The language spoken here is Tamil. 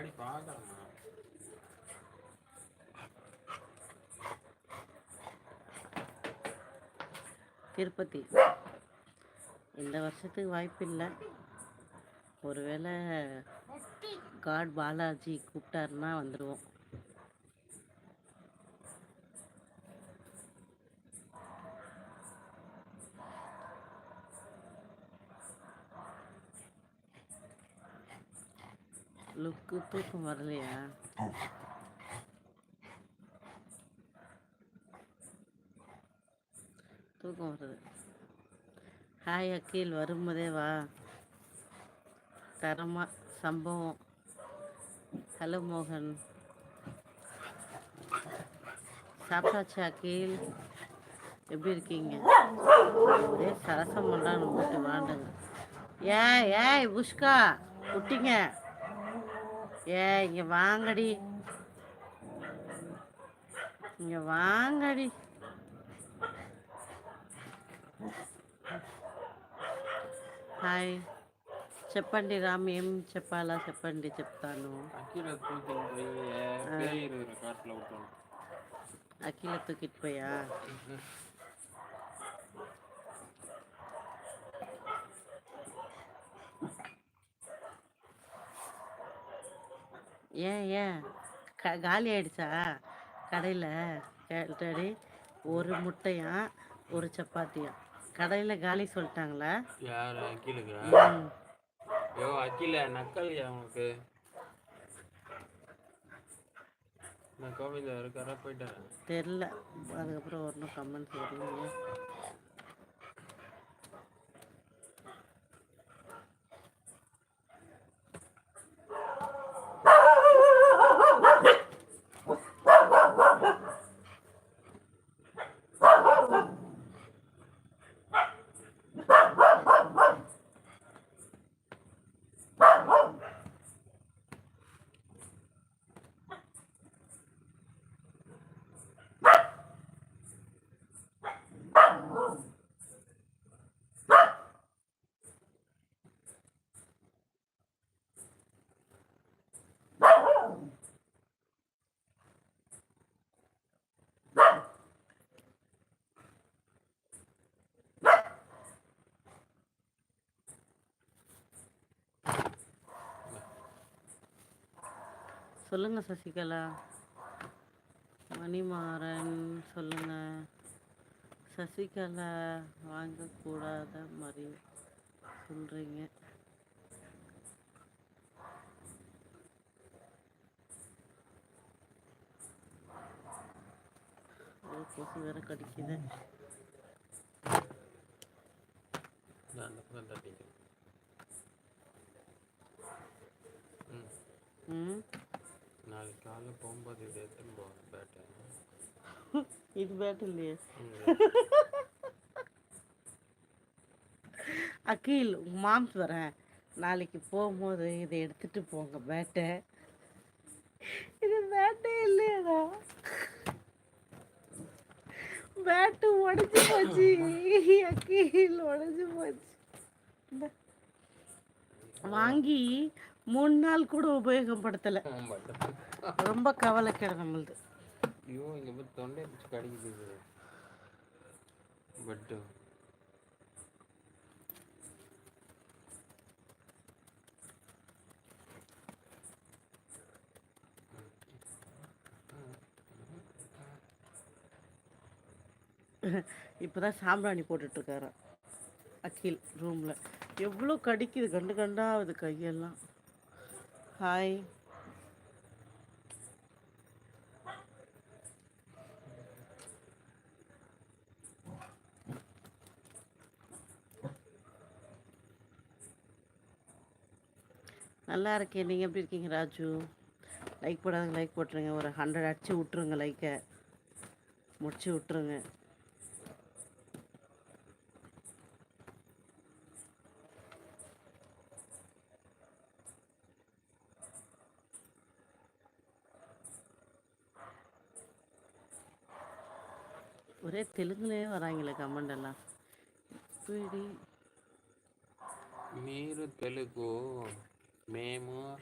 டாடி பார்க்கலாமா திருப்பதி. இந்த வருஷத்துக்கு வாய்ப்பு இல்லை ஒருவேளை காட் பாலாஜி கூப்பிட்டாருன்னா வந்துடுவோம் லுக்கு தூக்கம் வரலையா? தூக்கம் வருது. ஹாய் அக்கீல் வரும்போதே வா. தரமா சம்பவம். ஹலோ மோகன். சாப்பிட்டாச்சா அக்கீல் எப்படி இருக்கீங்க? ஒரே சரசம் பண்ணான்னு போட்டு வாண்டுங்க. ஏய் ஏய் புஷ்கா குட்டிங்க. ஏய் இங்கே வாங்கடி இங்கே வாங்கடி హాయ్ చెప్పండి రామ్ ఏం చెప్పాలా చెప్పండి చెప్తాను அக்கீல தூக்கிட்டு ஏன் ஏன்? க காலி ஆயிடுச்சா? கடையில் கேட்டாடி ஒரு முட்டையா ஒரு சப்பாத்தியா? கடையில் காலி சொல்லிட்டாங்களா? யார் அக்கீலுக்கு அக்கீல நக்கல்யா உனக்கு? நான் கோவிந்தா இருக்காரா போயிட்டாரா தெரில அதுக்கப்புறம் வரணும் கமெண்ட்ஸ் வரீங்க சொல்லுங்க சசிகலா. மணிமாறன் சொல்லுங்க. சசிகலா வாங்கக்கூடாத மாதிரி சொல்றீங்க. ஐயோ, கொசு வேற கடிக்குது. ம் ம் நாளைக்கு காலைல போகும்போது இது எடுத்துன்னு போவேன் பேட்டை இது பேட் இல்லையே அகில் உங்க மாம்ஸ் வரேன் நாளைக்கு போகும்போது இதை எடுத்துட்டு போங்க பேட்டை இது பேட்டே இல்லையாடா. பேட்டு உடஞ்சி போச்சு. அகில் உடஞ்சி போச்சு. வாங்கி மூணு நாள் கூட உபயோகப்படுத்தலை. ரொம்ப கவலைக்கிட நம்மளுது ஐயோ இங்கே போய் தொண்டை பிடிச்சி கடிக்குது. பட்டு. இப்போதான் சாம்பிராணி போட்டுட்ருக்காராம் அகில் ரூமில் எவ்வளோ கடிக்குது கண்டு கண்டாவது கையெல்லாம். ஹாய் நல்லா இருக்கேன் நீங்கள் எப்படி இருக்கீங்க ராஜு லைக் போடாதவங்க லைக் போட்டுருங்க ஒரு ஹண்ட்ரட் அடிச்சு விட்ருங்க லைக்கை முடிச்சு விட்ருங்க ஒரே தெலுங்குலேயே வராங்களே கமெண்ட் எல்லாம் இப்படி మీరు తెలుగు మేము